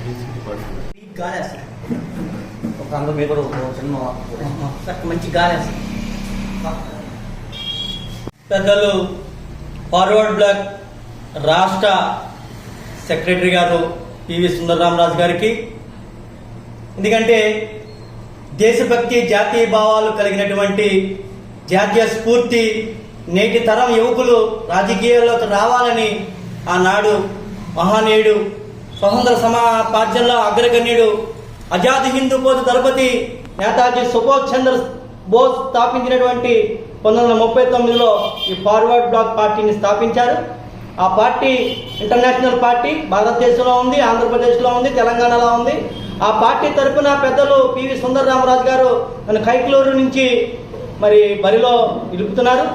గాలి వేస్తుంది కూడా మంచి గాలి పెద్దలు ఫార్వర్డ్ బ్లాక్ రాష్ట్ర సెక్రటరీ గారు పివి సుందరరామరాజు గారికి. ఎందుకంటే దేశభక్తి జాతీయ భావాలు కలిగినటువంటి జాతీయ స్ఫూర్తి నేటి తరం యువకులు రాజకీయాల్లోకి రావాలని ఆనాడు మహానీయుడు స్వతంత్ర సమాపార్జనలో అగ్రగణ్యుడు అజాద్ హిందూ పోతు దళపతి నేతాజీ సుభాష్ చంద్ర బోస్ స్థాపించినటువంటి పంతొమ్మిది వందల ముప్పై తొమ్మిదిలో ఈ ఫార్వర్డ్ బ్లాక్ పార్టీని స్థాపించారు. ఆ పార్టీ ఇంటర్నేషనల్ పార్టీ భారతదేశంలో ఉంది ఆంధ్రప్రదేశ్లో ఉంది తెలంగాణలో ఉంది. ఆ పార్టీ తరపున పెద్దలు పివి సుందరరామరాజు గారు నన్ను కైక్లూరు నుంచి మరి బరిలో నిలుపుతున్నారు.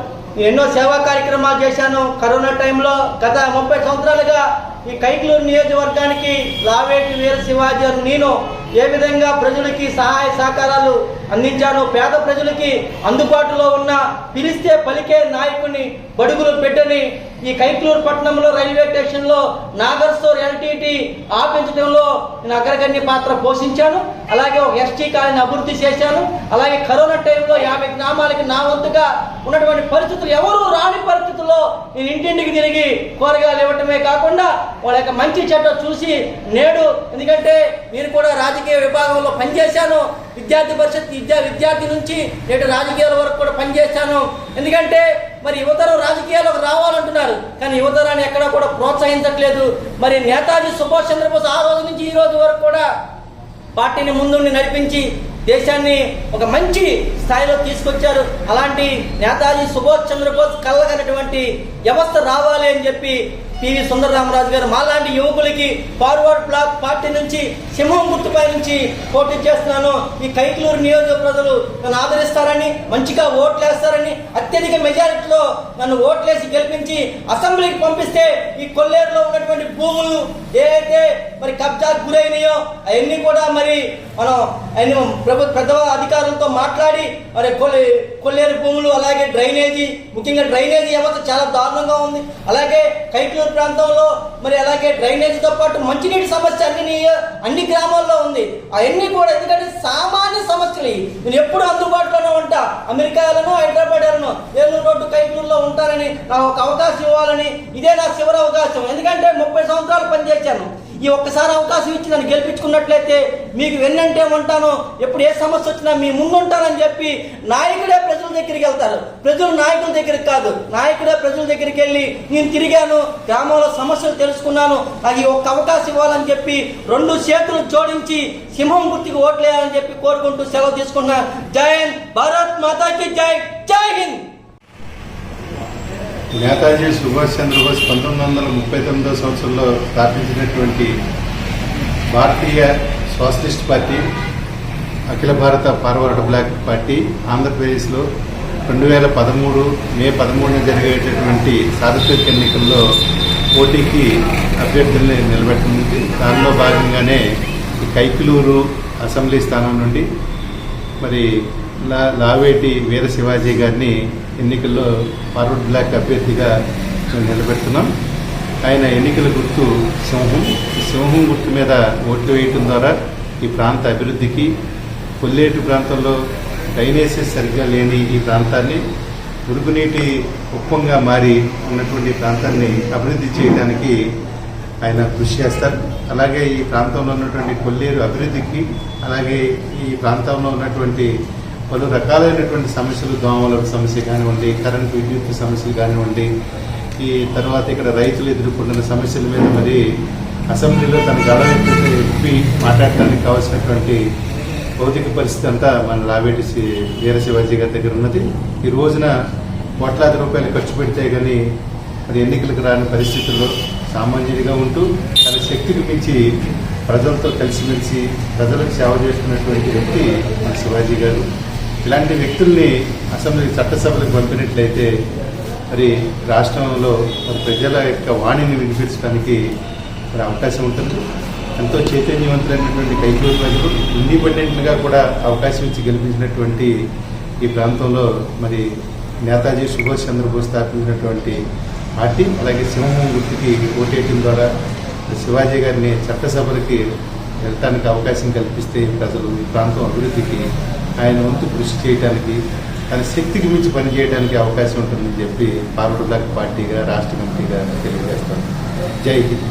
ఎన్నో సేవా కార్యక్రమాలు చేశాను. కరోనా టైంలో గత ముప్పై సంవత్సరాలుగా ఈ కైక్లూరు నియోజకవర్గానికి లావేటి వీర శివాజీ నేను ఏ విధంగా ప్రజలకి సహాయ సహకారాలు అందించాను పేద ప్రజలకి అందుబాటులో ఉన్న పిలిస్తే పలికే నాయకుని బడుగులు పెట్టని ఈ కైక్లూరు పట్టణంలో రైల్వే స్టేషన్లో నాగర్సోర్ ఎల్టీటీ ఆపించడంలో నేను అగ్రగణ్య పాత్ర పోషించాను. అలాగే ఒక ఎస్టీ కాలనీ అభివృద్ధి చేశాను. అలాగే కరోనా టైంలో యాభై గ్రామాలకి నా వంతుగా ఉన్నటువంటి పరిస్థితులు ఎవరు రాని పరిస్థితుల్లో నేను ఇంటింటికి తిరిగి కూరగాయలు ఇవ్వటమే కాకుండా వాళ్ళ యొక్క మంచి చెడ్డ చూసి నేడు. ఎందుకంటే మీరు కూడా రాజకీయ విభాగంలో పనిచేశాను. విద్యార్థి పరిషత్ విద్యా విద్యార్థి నుంచి నేటి రాజకీయాల వరకు కూడా పనిచేశాను. ఎందుకంటే మరి యువతరం రాజకీయాల్లోకి రావాలంటున్నారు. కానీ యువతరాన్ని ఎక్కడా కూడా ప్రోత్సహించట్లేదు. మరి నేతాజీ సుభాష్ చంద్రబోస్ ఆ రోజు నుంచి ఈ రోజు వరకు కూడా పార్టీని ముందుండి నడిపించి దేశాన్ని ఒక మంచి స్థాయిలో తీసుకొచ్చారు. అలాంటి నేతాజీ సుభాష్ చంద్రబోస్ కళ్ళగనటువంటి వ్యవస్థ రావాలి అని చెప్పి పివి సుందరరామరాజు గారు మాలాంటి యువకులకి ఫార్వర్డ్ బ్లాక్ పార్టీ నుంచి సింహం గుర్తుపై నుంచి పోటీ చేస్తున్నాను. ఈ కైకలూరు నియోజక ప్రజలు నన్ను ఆదరిస్తారని మంచిగా ఓట్లేస్తారని అత్యధిక మెజారిటీలో నన్ను ఓట్లేసి గెలిపించి అసెంబ్లీకి పంపిస్తే ఈ కొల్లేరులో ఉన్నటువంటి భూములు ఏదైతే మరి కబ్జాకు గురైనాయో అవన్నీ కూడా మరి మనం ఆయన ప్రభుత్వ పెద్ద అధికారులతో మాట్లాడి మరి కొల్లి కొల్లేరు భూములు అలాగే డ్రైనేజీ ముఖ్యంగా డ్రైనేజీ వ్యవస్థ చాలా దారుణంగా ఉంది. అలాగే కైట్లూరు ప్రాంతంలో మరి అలాగే డ్రైనేజీతో పాటు మంచినీటి సమస్య అన్ని అన్ని గ్రామాల్లో ఉంది. అవన్నీ కూడా ఎందుకంటే సామాన్య సమస్యలు నేను ఎప్పుడు అందుబాటులోనే ఉంటా. అమెరికాలోనూ హైదరాబాద్లోనూ ఏలూరు రోడ్డు కైకలూరులో ఉంటానని నాకు ఒక అవకాశం ఇవ్వాలని ఇదే నా చివరి అవకాశం. ఎందుకంటే ముప్పై సంవత్సరాలు పనిచేశాను. ఈ ఒక్కసారి అవకాశం ఇచ్చి నన్ను గెలిపించుకున్నట్లయితే మీకు వెన్నంటే ఉంటాను ఎప్పుడు ఏ సమస్య వచ్చినా మీ ముందు ఉంటానని చెప్పి నాయకుడే దగ్గరికి వెళ్తారు. ప్రజలు నాయకుల దగ్గరికి కాదు. నాయకుడే ప్రజల దగ్గరికి వెళ్ళి నేను తిరిగాను గ్రామంలో సమస్యలు తెలుసుకున్నాను అది ఒక అవకాశం ఇవ్వాలని చెప్పి రెండు చేతులు జోడించి సింహం గుర్తికి ఓట్లేయాలని చెప్పి కోరుకుంటూ సెలవు తీసుకున్నా జై భారత్ మాతాకి జై జై హింద్! నేతాజీ సుభాష్ చంద్రబోస్ పంతొమ్మిది వందల ముప్పై తొమ్మిదో సంవత్సరంలో స్థాపించినటువంటి భారతీయ సోషలిస్ట్ పార్టీ అఖిల భారత ఫార్వర్డ్ బ్లాక్ పార్టీ ఆంధ్రప్రదేశ్లో రెండు వేల పదమూడు మే పదమూడున జరిగేటటువంటి సార్వత్రిక ఎన్నికల్లో పోటీకి అభ్యర్థుల్ని నిలబెట్టింది. దానిలో భాగంగానే కైకిలూరు అసెంబ్లీ స్థానం నుండి మరి లా లావేటి వీర శివాజీ గారిని ఎన్నికల్లో ఫార్వర్డ్ బ్లాక్ అభ్యర్థిగా మేము నిలబెడుతున్నాం. ఆయన ఎన్నికల గుర్తు సింహం. ఈ సింహం గుర్తు మీద ఓట్లు వేయటం ద్వారా ఈ ప్రాంత అభివృద్ధికి కొల్లేటి ప్రాంతంలో డైనేసిస్ సరిగ్గా లేని ఈ ప్రాంతాన్ని మురుగునీటి ఉప్పంగా మారి ఉన్నటువంటి ప్రాంతాన్ని అభివృద్ధి చేయడానికి ఆయన కృషి చేస్తారు. అలాగే ఈ ప్రాంతంలో ఉన్నటువంటి కొల్లేరు అభివృద్ధికి అలాగే ఈ ప్రాంతంలో ఉన్నటువంటి పలు రకాలైనటువంటి సమస్యలు దోమల సమస్య కానివ్వండి కరెంటు విద్యుత్ సమస్యలు కానివ్వండి ఈ తర్వాత ఇక్కడ రైతులు ఎదుర్కొంటున్న సమస్యల మీద మరి అసెంబ్లీలో తన గడవ ఎప్పి మాట్లాడటానికి కావాల్సినటువంటి భౌతిక పరిస్థితి అంతా మన లావేటి వీర శివాజీ గారి దగ్గర ఉన్నది. ఈ రోజున కోట్లాది రూపాయలు ఖర్చు పెడితే కానీ మరి ఎన్నికలకు రాని పరిస్థితుల్లో సామాన్యుడిగా ఉంటూ తన శక్తికి మించి ప్రజలతో కలిసిమెలిసి ప్రజలకు సేవ చేస్తున్నటువంటి వ్యక్తి మన శివాజీ గారు. ఇలాంటి వ్యక్తుల్ని అసెంబ్లీ చట్టసభలకు పంపినట్లయితే మరి రాష్ట్రంలో మరి ప్రజల యొక్క వాణిని వినిపించడానికి మరి అవకాశం ఉంటుంది. ఎంతో చైతన్యవంతులైనటువంటి కైకూరు ప్రజలు ఇండిపెండెంట్గా కూడా అవకాశం ఇచ్చి గెలిపించినటువంటి ఈ ప్రాంతంలో మరి నేతాజీ సుభాష్ చంద్రబోస్ స్థాపించినటువంటి పార్టీ అలాగే సింహం గుర్తుకి ఓటేయటం ద్వారా శివాజీ గారిని చట్టసభలకి వెళ్ళటానికి అవకాశం కల్పిస్తే ప్రజలు ఈ ప్రాంతం అభివృద్ధికి ఆయన వంతు కృషి చేయడానికి తన శక్తికి మించి పనిచేయడానికి అవకాశం ఉంటుందని చెప్పి ఫార్వర్డ్ పార్టీగా రాష్ట్ర కమిటీగా తెలియజేస్తాను. జై హింద్.